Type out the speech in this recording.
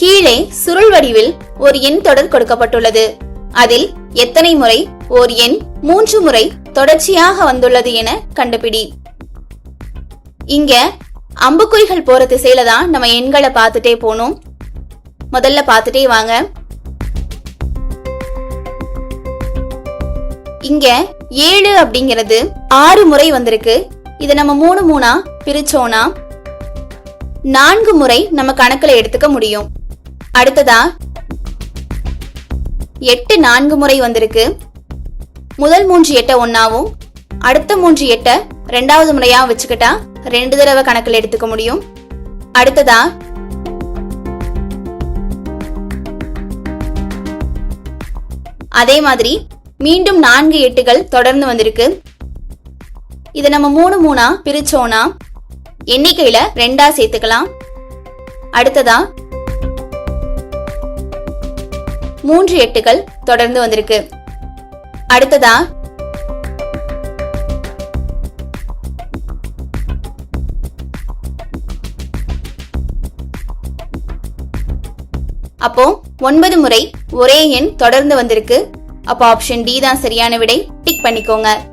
கீழே சுருள் வடிவில் ஒரு எண் தொடர் கொடுக்கப்பட்டுள்ளது. அதில் எத்தனை முறை ஓர் எண் மூன்று முறை தொடர்ச்சியாக வந்துள்ளது என கண்டுபிடி. இங்க அம்புக்குறிகள் போற திசையில தான் நம்ம எண்களை பார்த்துட்டே போகணும் முதல்ல பார்த்துட்டே வாங்க. இங்க ஏழு அப்படிங்கிறது ஆறு முறை வந்திருக்கு. இதை நம்ம மூணு மூணா பிரிச்சோனா நான்கு முறை நம்ம கணக்குல எடுத்துக்க முடியும். அடுத்ததா? எட்டு நான்கு முறை வந்திருக்கு. முதல் மூன்று எட்ட ஒன்னாவும் அடுத்த மூன்று எட்ட ரெண்டாவது முறையா வச்சுக்கிட்டா ரெண்டு தடவை கணக்கில் எடுத்துக்க முடியும். அடுத்ததா? அதே மாதிரி மீண்டும் நான்கு எட்டுகள் தொடர்ந்து வந்திருக்கு. இதை நம்ம மூணு மூணா பிரிச்சோனா எண்ணிக்கையில ரெண்டா சேர்த்துக்கலாம். அடுத்ததா? மூன்று எட்டுகள் தொடர்ந்து வந்திருக்கு. அடுத்ததா? அப்போ ஒன்பது முறை ஒரே எண் தொடர்ந்து வந்திருக்கு. அப்போ ஆப்ஷன் டி தான் சரியான விடை. டிக் பண்ணிக்கோங்க.